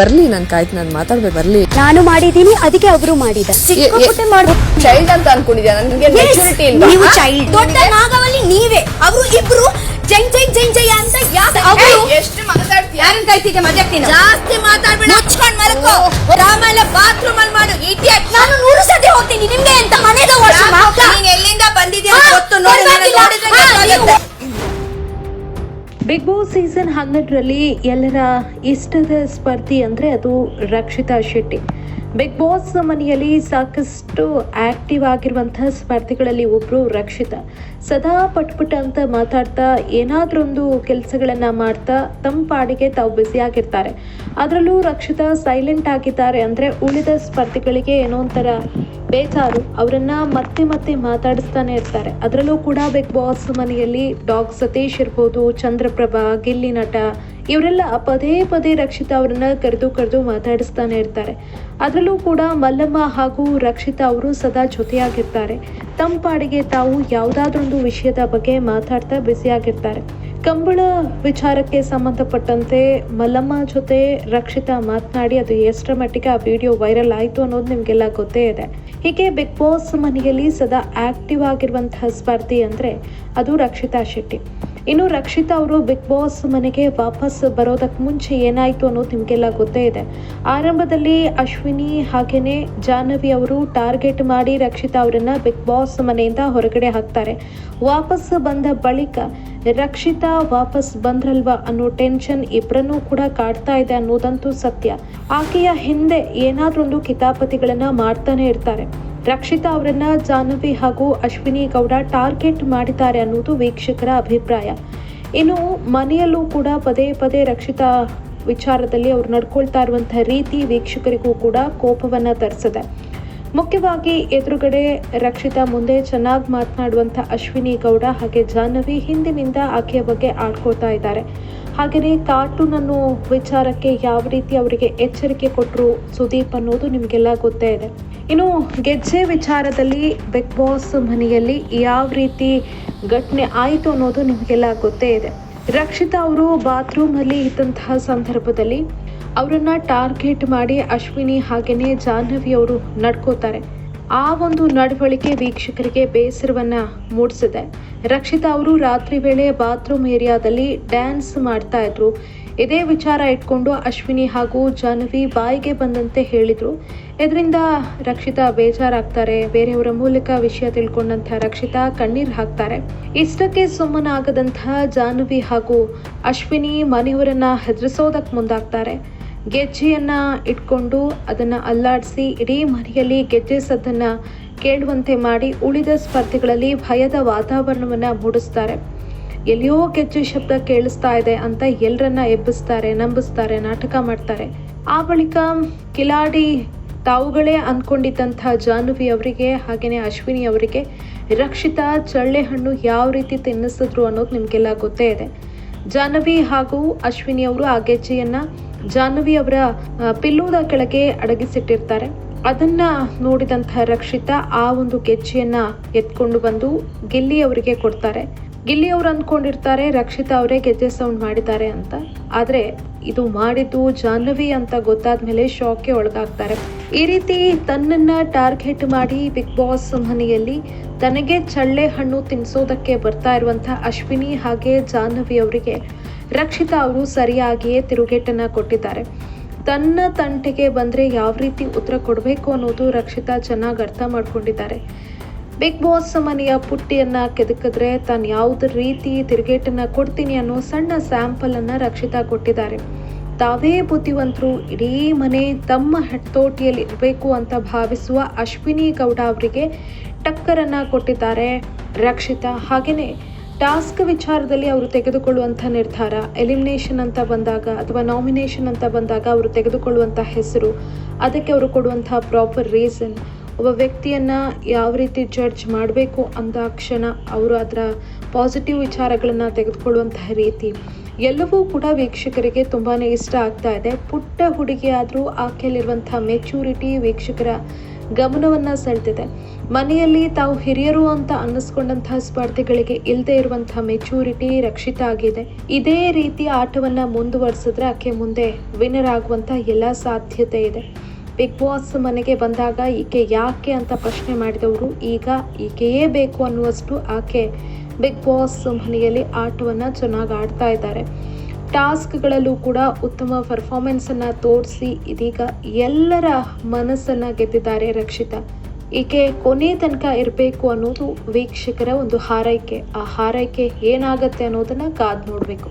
ಬರ್ಲಿ ನನ್ ಕಾಯ್ತು ನಾನು ಮಾತಾಡ್ಬೇಕು ಬರ್ಲಿ. ನಾನು ಮಾಡಿದೀನಿ ಅದಕ್ಕೆ ಅವರು ಮಾಡಿದ ಸಿಕ್ಕಾಪಟ್ಟೆ ಚೈಲ್ಡ್ ಅಂತ ಅನ್ಕೊಂಡಿದ್ಯಾ? ನನ್ಗೆ ಮೆಚುರಿಟಿ ನೀವು ಇಲ್ವಾ child. ದೊಡ್ಡ ನಾಗವಲ್ಲಿ ನೀವೇ. ಅವರು ಇಬ್ರು ಜೈ ಜೈ ಜೈ ಜೈ ಅಂತ ಯಾಕೆ ಅವರು ಎಷ್ಟು ಮಾತಾಡ್ತೀಯ? ಯಾರನ್ನ ಕಾಯ್ತಿದ್ದೆ ಮಜಾಕ್ತಿನ ಜಾಸ್ತಿ ಮಾತಾಡ್ಬೇಡ ಮುಚ್ಕೊಂಡ್ ಮಲಕೋ. ಆಮೇಲೆ ಬಾತ್ರೂಮ್ ಅಲ್ಲಿ ಮಾಡು ಇಡಿಯಟ್ ನಾನು ನೂರು ಸತಿ ಹೋಗ್ತೀನಿ ನಿಮ್ಗೆ ಅಂತ ನೀನ್ ಎಲ್ಲಿಂದ ಬಂದಿದ್ಯಾ ಗೊತ್ತು ನೋಡಿ ನನಗೆ ನೋಡಿದ್ರೆ ಗೊತ್ತಾಗುತ್ತೆ. ಬಿಗ್ ಬಾಸ್ ಸೀಸನ್ ಹನ್ನೆರಡರಲ್ಲಿ ಎಲ್ಲರ ಇಷ್ಟದ ಸ್ಪರ್ಧಿ ಅಂದರೆ ಅದು ರಕ್ಷಿತಾ ಶೆಟ್ಟಿ. ಬಿಗ್ ಬಾಸ್ ಮನೆಯಲ್ಲಿ ಸಾಕಷ್ಟು ಆಕ್ಟಿವ್ ಆಗಿರುವಂತಹ ಸ್ಪರ್ಧಿಗಳಲ್ಲಿ ಒಬ್ಬರು ರಕ್ಷಿತಾ. ಸದಾ ಪಟ್ಪುಟ ಅಂತ ಮಾತಾಡ್ತಾ ಏನಾದ್ರೊಂದು ಕೆಲಸಗಳನ್ನು ಮಾಡ್ತಾ ತಮ್ಮ ಪಾಡಿಗೆ ತಾವು ಬ್ಯುಸಿಯಾಗಿರ್ತಾರೆ ಅದರಲ್ಲೂ ರಕ್ಷಿತಾ ಸೈಲೆಂಟ್ ಆಗಿದ್ದಾರೆ ಅಂದರೆ ಉಳಿದ ಸ್ಪರ್ಧಿಗಳಿಗೆ ಏನೋ ಒಂಥರ ಬೇಜಾರು. ಅವರನ್ನ ಮತ್ತೆ ಮತ್ತೆ ಮಾತಾಡಿಸ್ತಾನೆ ಇರ್ತಾರೆ. ಅದರಲ್ಲೂ ಕೂಡ ಬಿಗ್ ಬಾಸ್ ಮನೆಯಲ್ಲಿ ಡಾಗ್ ಸತೀಶ್ ಇರ್ಬೋದು, ಚಂದ್ರಪ್ರಭಾ, ಗಿಲ್ಲಿ ನಟ, ಇವರೆಲ್ಲ ಪದೇ ಪದೇ ರಕ್ಷಿತಾ ಅವರನ್ನ ಕರೆದು ಕರೆದು ಮಾತಾಡಿಸ್ತಾನೆ ಇರ್ತಾರೆ. ಅದರಲ್ಲೂ ಕೂಡ ಮಲ್ಲಮ್ಮ ಹಾಗೂ ರಕ್ಷಿತಾ ಅವರು ಸದಾ ಜೊತೆಯಾಗಿರ್ತಾರೆ. ತಮ್ಮ ಪಾಡಿಗೆ ತಾವು ಯಾವುದಾದ್ರೊಂದು ವಿಷಯದ ಬಗ್ಗೆ ಮಾತಾಡ್ತಾ ಬ್ಯುಸಿಯಾಗಿರ್ತಾರೆ ಕಂಬಳ ವಿಚಾರಕ್ಕೆ ಸಂಬಂಧಪಟ್ಟಂತೆ ಮಲ್ಲಮ್ಮ ಜೊತೆ ರಕ್ಷಿತಾ ಮಾತನಾಡಿ ಅದು ಎಷ್ಟರ ಮಟ್ಟಿಗೆ ಆ ವಿಡಿಯೋ ವೈರಲ್ ಆಯಿತು ಅನ್ನೋದು ನಿಮಗೆಲ್ಲ ಗೊತ್ತೇ ಇದೆ. ಹೀಗೆ ಬಿಗ್ ಬಾಸ್ ಮನೆಯಲ್ಲಿ ಸದಾ ಆಕ್ಟಿವ್ ಆಗಿರುವಂತಹ ಸ್ಪರ್ಧಿ ಅಂದರೆ ಅದು ರಕ್ಷಿತಾ ಶೆಟ್ಟಿ. ಇನ್ನು ರಕ್ಷಿತಾ ಅವರು ಬಿಗ್ ಬಾಸ್ ಮನೆಗೆ ವಾಪಸ್ ಬರೋದಕ್ಕೆ ಮುಂಚೆ ಏನಾಯಿತು ಅನ್ನೋದು ನಿಮಗೆಲ್ಲ ಗೊತ್ತೇ ಇದೆ. ಆರಂಭದಲ್ಲಿ ಅಶ್ವಿನಿ ಹಾಗೇನೆ ಜಾಹ್ನವಿ ಅವರು ಟಾರ್ಗೆಟ್ ಮಾಡಿ ರಕ್ಷಿತಾ ಅವರನ್ನು ಬಿಗ್ ಬಾಸ್ ಮನೆಯಿಂದ ಹೊರಗಡೆ ಹಾಕ್ತಾರೆ. ವಾಪಸ್ ಬಂದ ಬಳಿಕ ರಕ್ಷಿತಾ ವಾಪಸ್ ಬಂದ್ರಲ್ವಾ ಅನ್ನೋ ಟೆನ್ಷನ್ ಇಬ್ಬರನ್ನೂ ಕೂಡ ಕಾಡ್ತಾ ಇದೆ ಅನ್ನೋದಂತೂ ಸತ್ಯ. ಆಕೆಯ ಹಿಂದೆ ಏನಾದ್ರೊಂದು ಕಿತಾಪತಿಗಳನ್ನ ಮಾಡ್ತಾನೆ ಇರ್ತಾರೆ. ರಕ್ಷಿತಾ ಅವರನ್ನ ಜಾಹ್ನವಿ ಹಾಗೂ ಅಶ್ವಿನಿ ಗೌಡ ಟಾರ್ಗೆಟ್ ಮಾಡಿದ್ದಾರೆ ಅನ್ನೋದು ವೀಕ್ಷಕರ ಅಭಿಪ್ರಾಯ. ಇನ್ನು ಮನೆಯಲ್ಲೂ ಕೂಡ ಪದೇ ಪದೇ ರಕ್ಷಿತಾ ವಿಚಾರದಲ್ಲಿ ಅವರು ನಡ್ಕೊಳ್ತಾ ಇರುವಂತಹ ರೀತಿ ವೀಕ್ಷಕರಿಗೂ ಕೂಡ ಕೋಪವನ್ನ ತರಿಸಿದೆ. ಮುಖ್ಯವಾಗಿ ಎದುರುಗಡೆ ರಕ್ಷಿತಾ ಮುಂದೆ ಚೆನ್ನಾಗಿ ಮಾತನಾಡುವಂಥ ಅಶ್ವಿನಿ ಗೌಡ ಹಾಗೆ ಜಾಹ್ನವಿ ಹಿಂದಿನಿಂದ ಆಕೆಯ ಬಗ್ಗೆ ಆಡ್ಕೋತಾ ಇದ್ದಾರೆ. ಹಾಗೆಯೇ ಕಾರ್ಟೂನ್ ಅನ್ನೋ ವಿಚಾರಕ್ಕೆ ಯಾವ ರೀತಿ ಅವರಿಗೆ ಎಚ್ಚರಿಕೆ ಕೊಟ್ಟರು ಸುದೀಪ್ ಅನ್ನೋದು ನಿಮಗೆಲ್ಲ ಗೊತ್ತೇ ಇದೆ. ಇನ್ನು ಗೆಜ್ಜೆ ವಿಚಾರದಲ್ಲಿ ಬಿಗ್ ಬಾಸ್ ಮನೆಯಲ್ಲಿ ಯಾವ ರೀತಿ ಘಟನೆ ಆಯಿತು ಅನ್ನೋದು ನಿಮಗೆಲ್ಲ ಗೊತ್ತೇ ಇದೆ. ರಕ್ಷಿತಾ ಅವರು ಬಾತ್ರೂಮಲ್ಲಿ ಇದ್ದಂತಹ ಸಂದರ್ಭದಲ್ಲಿ ಅವರನ್ನ ಟಾರ್ಗೆಟ್ ಮಾಡಿ ಅಶ್ವಿನಿ ಹಾಗೆಯೇ ಜಾಹ್ನವಿ ಅವರು ನಡ್ಕೋತಾರೆ. ಆ ಒಂದು ನಡವಳಿಕೆ ವೀಕ್ಷಕರಿಗೆ ಬೇಸರವನ್ನ ಮೂಡಿಸಿದೆ. ರಕ್ಷಿತಾ ಅವರು ರಾತ್ರಿ ವೇಳೆ ಬಾತ್ರೂಮ್ ಏರಿಯಾದಲ್ಲಿ ಡ್ಯಾನ್ಸ್ ಮಾಡ್ತಾ ಇದ್ರು. ಇದೇ ವಿಚಾರ ಇಟ್ಕೊಂಡು ಅಶ್ವಿನಿ ಹಾಗೂ ಜಾಹ್ನವಿ ಬಾಯಿಗೆ ಬಂದಂತೆ ಹೇಳಿದರು. ಇದರಿಂದ ರಕ್ಷಿತಾ ಬೇಜಾರಾಗ್ತಾರೆ. ಬೇರೆಯವರ ಮೂಲಕ ವಿಷಯ ತಿಳ್ಕೊಂಡಂತಹ ರಕ್ಷಿತಾ ಕಣ್ಣೀರು ಹಾಕ್ತಾರೆ. ಇಷ್ಟಕ್ಕೆ ಸುಮ್ಮನಾಗದಂತಹ ಜಾಹ್ನವಿ ಹಾಗೂ ಅಶ್ವಿನಿ ಮನೆಯವರನ್ನ ಹೆದರಿಸೋದಕ್ಕೆ ಮುಂದಾಗ್ತಾರೆ. ಗೆಜ್ಜೆಯನ್ನು ಇಟ್ಕೊಂಡು ಅದನ್ನ ಅಲ್ಲಾಡಿಸಿ ಇಡೀ ಮನೆಯಲ್ಲಿ ಗೆಜ್ಜೆ ಸದ್ದನ್ನ ಕೇಳುವಂತೆ ಮಾಡಿ ಉಳಿದ ಸ್ಪರ್ಧಿಗಳಲ್ಲಿ ಭಯದ ವಾತಾವರಣವನ್ನ ಮೂಡಿಸ್ತಾರೆ. ಎಲ್ಲಿಯೋ ಗೆಜ್ಜೆ ಶಬ್ದ ಕೇಳಿಸ್ತಾ ಇದೆ ಅಂತ ಎಲ್ಲರನ್ನ ಎಬ್ಬಿಸ್ತಾರೆ, ನಂಬಿಸ್ತಾರೆ, ನಾಟಕ ಮಾಡ್ತಾರೆ. ಆ ಬಳಿಕ ಕಿಲಾಡಿ ತಾವುಗಳೇ ಅಂದ್ಕೊಂಡಿದ್ದಂಥ ಜಾಹ್ನವಿ ಅವರಿಗೆ ಹಾಗೆಯೇ ಅಶ್ವಿನಿ ಅವರಿಗೆ, ರಕ್ಷಿತ ಚಳ್ಳೆ ಹಣ್ಣು ಯಾವ ರೀತಿ ತಿನ್ನಿಸಿದ್ರು ಅನ್ನೋದು ನಿಮಗೆಲ್ಲ ಗೊತ್ತೇ ಇದೆ. ಜಾಹ್ನವಿ ಹಾಗೂ ಅಶ್ವಿನಿ ಅವರು ಆ ಗೆಜ್ಜೆಯನ್ನು ಜಾಹ್ನವಿ ಅವರ ಪಿಲ್ಲೂದ ಕೆಳಗೆ ಅಡಗಿಸಿಟ್ಟಿರ್ತಾರೆ. ಅದನ್ನ ನೋಡಿದಂತಹ ರಕ್ಷಿತ ಆ ಒಂದು ಗೆಜ್ಜೆಯನ್ನ ಎತ್ಕೊಂಡು ಬಂದು ಗೆಲ್ಲಿ ಅವರಿಗೆ ಕೊಡ್ತಾರೆ. ಗಿಲ್ಲಿ ಅವ್ರು ಅಂದ್ಕೊಂಡಿರ್ತಾರೆ, ರಕ್ಷಿತಾ ಅವರೇ ಗೆಜ್ಜೆ ಸೌಂಡ್ ಮಾಡಿದ್ದಾರೆ ಅಂತ. ಆದರೆ ಇದು ಮಾಡಿದ್ದು ಜಾಹ್ನವಿ ಅಂತ ಗೊತ್ತಾದ್ಮೇಲೆ ಶಾಕ್ಗೆ ಒಳಗಾಗ್ತಾರೆ. ಈ ರೀತಿ ತನ್ನನ್ನ ಟಾರ್ಗೆಟ್ ಮಾಡಿ ಬಿಗ್ ಬಾಸ್ ಮನೆಯಲ್ಲಿ ತನಗೆ ಚಳ್ಳೆ ಹಣ್ಣು ತಿನ್ನಿಸೋದಕ್ಕೆ ಬರ್ತಾ ಇರುವಂಥ ಅಶ್ವಿನಿ ಹಾಗೆ ಜಾಹ್ನವಿ ಅವರಿಗೆ ರಕ್ಷಿತಾ ಅವರು ಸರಿಯಾಗಿಯೇ ತಿರುಗೇಟನ್ನು ಕೊಟ್ಟಿದ್ದಾರೆ. ತನ್ನ ತಂಟೆಗೆ ಬಂದ್ರೆ ಯಾವ ರೀತಿ ಉತ್ತರ ಕೊಡಬೇಕು ಅನ್ನೋದು ರಕ್ಷಿತಾ ಚೆನ್ನಾಗಿ ಅರ್ಥ ಮಾಡ್ಕೊಂಡಿದ್ದಾರೆ. ಬಿಗ್ ಬಾಸ್ ಮನೆಯ ಪುಟ್ಟಿಯನ್ನ ಕೆದಕಿದ್ರೆ ತಾನು ಯಾವುದೇ ರೀತಿ ತಿರುಗೇಟನ್ನ ಕೊಡ್ತೀನಿ ಅನ್ನೋ ಸಣ್ಣ ಸ್ಯಾಂಪಲ್ ಅನ್ನ ರಕ್ಷಿತಾ ಕೊಟ್ಟಿದ್ದಾರೆ. ತಾವೇ ಬುದ್ಧಿವಂತರು, ಇಡೀ ಮನೆ ತಮ್ಮ ಹತೋಟಿಯಲ್ಲಿ ಇರಬೇಕು ಅಂತ ಭಾವಿಸುವ ಅಶ್ವಿನಿ ಗೌಡ ಅವರಿಗೆ ಟಕ್ಕರನ್ನ ಕೊಟ್ಟಿದ್ದಾರೆ ರಕ್ಷಿತಾ. ಹಾಗೆಯೇ ಟಾಸ್ಕ್ ವಿಚಾರದಲ್ಲಿ ಅವರು ತೆಗೆದುಕೊಳ್ಳುವಂಥ ನಿರ್ಧಾರ, ಎಲಿಮಿನೇಷನ್ ಅಂತ ಬಂದಾಗ ಅಥವಾ ನಾಮಿನೇಷನ್ ಅಂತ ಬಂದಾಗ ಅವರು ತೆಗೆದುಕೊಳ್ಳುವಂಥ ಹೆಸರು, ಅದಕ್ಕೆ ಅವರು ಕೊಡುವಂಥ ಪ್ರಾಪರ್ ರೀಸನ್ ಒಬ್ಬ ವ್ಯಕ್ತಿಯನ್ನು ಯಾವ ರೀತಿ ಜಡ್ಜ್ ಮಾಡಬೇಕು ಅಂದ ಕ್ಷಣ ಅವರು ಅದರ ಪಾಸಿಟಿವ್ ವಿಚಾರಗಳನ್ನು ತೆಗೆದುಕೊಳ್ಳುವಂತಹ ರೀತಿ. ಎಲ್ಲವೂ ಕೂಡ ವೀಕ್ಷಕರಿಗೆ ತುಂಬಾ ಇಷ್ಟ ಆಗ್ತಾ ಇದೆ. ಪುಟ್ಟ ಹುಡುಗಿಯಾದರೂ ಆಕೆಯಲ್ಲಿರುವಂಥ ಮೆಚೂರಿಟಿ ವೀಕ್ಷಕರ ಗಮನವನ್ನು ಸೆಳೆದಿದೆ. ಮನೆಯಲ್ಲಿ ತಾವು ಹಿರಿಯರು ಅಂತ ಅನ್ನಿಸ್ಕೊಂಡಂತಹ ಸ್ಪರ್ಧೆಗಳಿಗೆ ಇಲ್ಲದೆ ಇರುವಂತಹ ಮೆಚೂರಿಟಿ ರಕ್ಷಿತ ಆಗಿದೆ. ಇದೇ ರೀತಿ ಆಟವನ್ನು ಮುಂದುವರಿಸಿದ್ರೆ ಆಕೆ ಮುಂದೆ ವಿನ್ನರ್ ಆಗುವಂಥ ಎಲ್ಲ ಸಾಧ್ಯತೆ ಇದೆ. ಬಿಗ್ ಬಾಸ್ ಮನೆಗೆ ಬಂದಾಗ ಈಕೆ ಯಾಕೆ ಅಂತ ಪ್ರಶ್ನೆ ಮಾಡಿದವರು, ಈಗ ಈಕೆಯೇ ಬೇಕು ಅನ್ನುವಷ್ಟು ಆಕೆ ಬಿಗ್ ಬಾಸ್ ಮನೆಯಲ್ಲಿ ಆಟವನ್ನು ಚೆನ್ನಾಗಿ ಆಡ್ತಾ ಇದ್ದಾರೆ. ಟಾಸ್ಕ್ಗಳಲ್ಲೂ ಕೂಡ ಉತ್ತಮ ಪರ್ಫಾರ್ಮೆನ್ಸನ್ನು ತೋರಿಸಿ ಇದೀಗ ಎಲ್ಲರ ಮನಸ್ಸನ್ನು ಗೆದ್ದಿದ್ದಾರೆ ರಕ್ಷಿತಾ. ಈಕೆ ಕೊನೆ ತನಕ ಇರಬೇಕು ಅನ್ನೋದು ವೀಕ್ಷಕರ ಒಂದು ಹಾರೈಕೆ. ಆ ಹಾರೈಕೆ ಏನಾಗತ್ತೆ ಅನ್ನೋದನ್ನು ಕಾದು ನೋಡಬೇಕು.